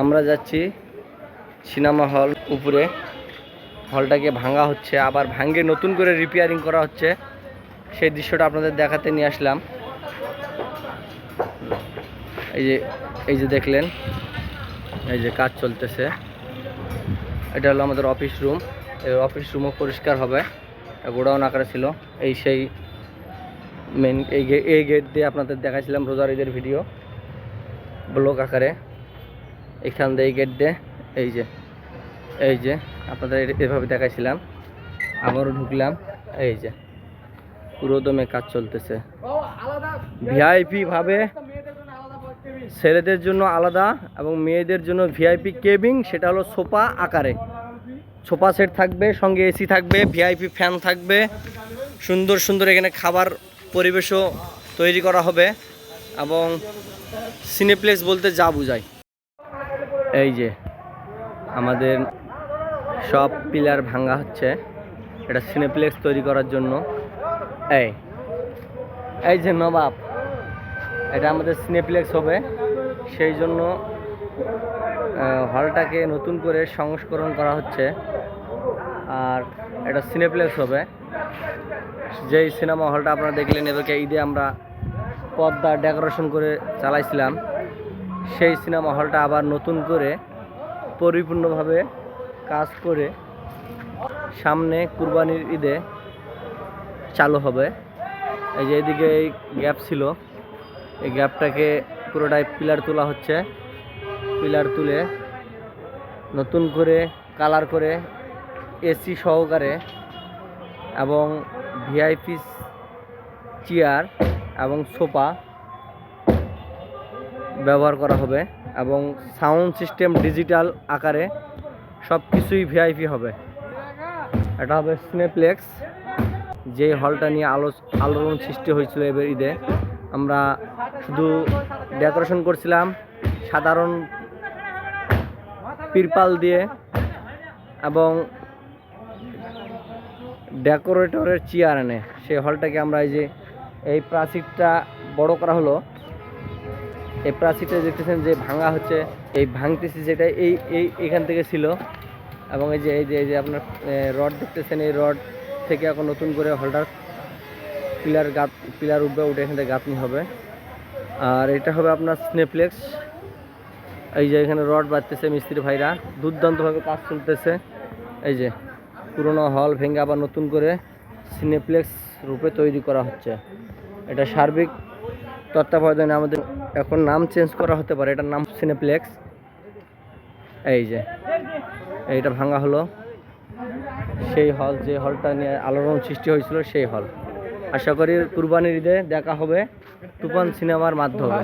আমরা যাচ্ছি cinema hall উপরে। হলটাকে ভাঙা হচ্ছে, আবার ভাঙ্গে নতুন করে রিপেয়ারিং করা হচ্ছে। সেই দৃশ্যটা আপনাদের দেখাতে নিয়ে আসলাম। এই যে এই যে দেখলেন, এই যে কাজ চলতেছে। এটা হলো আমাদের অফিস রুম এই অফিস রুমও পরিষ্কার হবে। গোডাউন আকারে ছিল। এই সেই মেন এই এই গেট দিয়ে আপনাদের দেখাছিলাম রোজার ঈদের ভিডিও ব্লক আকারে। এখান দিয়ে গেট দিয়ে, এই যে এই যে, আপনাদের এভাবে দেখাইছিলাম। আবারও ঢুকলাম, এই যে, পুরো দমে কাজ চলতেছে। ভিআইপি ভাবে ছেলেদের জন্য আলাদা এবং মেয়েদের জন্য ভিআইপি কেবিং সেটা হলো সোফা আকারে। সোফা সেট থাকবে, সঙ্গে এসি থাকবে ভিআইপি ফ্যান থাকবে। সুন্দর সুন্দর এখানে খাবার পরিবেশও তৈরি করা হবে এবং সিনেপ্লেস বলতে যা বোঝায়। এই যে, আমাদের সব পিলার ভাঙা হচ্ছে। এটা সিনেপ্লেক্স তৈরি করার জন্য। এই এই যে নবাব, এটা আমাদের সিনেপ্লেক্স হবে। সেই জন্য হলটাকে নতুন করে সংস্করণ করা হচ্ছে। আর এটা সিনেপ্লেক্স হবে। যেই সিনেমা হলটা আপনারা দেখলেন এদেরকে ঈদে আমরা পর্দা ডেকোরেশন করে চালাইছিলাম। সেই সিনেমা হলটা আবার নতুন করে পরিপূর্ণভাবে কাজ করে সামনে কুরবানির ঈদে চালু হবে। এই যে এদিকে এই গ্যাপ ছিল। এই গ্যাপটাকে পুরোটাই পিলার তোলা হচ্ছে। পিলার তুলে নতুন করে কালার করে এসি সহকারে এবং ভিআইপি চেয়ার এবং সোফা ব্যবহার করা হবে এবং সাউন্ড সিস্টেম ডিজিটাল আকারে সব কিছুই ভিআইপি হবে। এটা হবে স্নেপ্লেক্স যে হলটা নিয়ে আলো, আলোড়ন সৃষ্টি হয়েছিল এবার ঈদে। আমরা শুধু ডেকোরেশন করছিলাম, সাধারণ পিরপাল দিয়ে এবং ডেকোরেটরের চেয়ার এনে। সেই হলটাকে আমরা এই যে, এই প্রাচীরটা বড় করা হলো। এই প্রাচীরটা দেখতেছেন যে ভাঙা হচ্ছে, এই ভাঙতেছি যেটা এই এই, এখান থেকে ছিল। এবং এই যে এই যে এই যে আপনার রড দেখতেছেন, এই রড থেকে এখন নতুন করে হলটার পিলার গাত পিলার উঠবে, উঠে এখান থেকে গাঁথনি হবে। আর এটা হবে আপনার স্নেপ্লেক্স এই যে এখানে রড বাঁধতেছে মিস্ত্রি ভাইরা। দুর্দান্তভাবে কাজ চলতেছে। এই যে, পুরোনো হল ভেঙে আবার নতুন করে সিনেপ্লেক্স রূপে তৈরি করা হচ্ছে। এটা সার্বিক তত্ত্বাবধানে আমাদের এখন নাম চেঞ্জ করা হতে পারে। এটার নাম সিনেপ্লেক্স এই যে, এইটা ভাঙা হলো। সেই হল যে হলটা নিয়ে আলোড়ন সৃষ্টি হয়েছিল, সেই হল আশা করি কুরবানির ঈদে দেখা হবে। তুফান সিনেমার মাধ্যমে।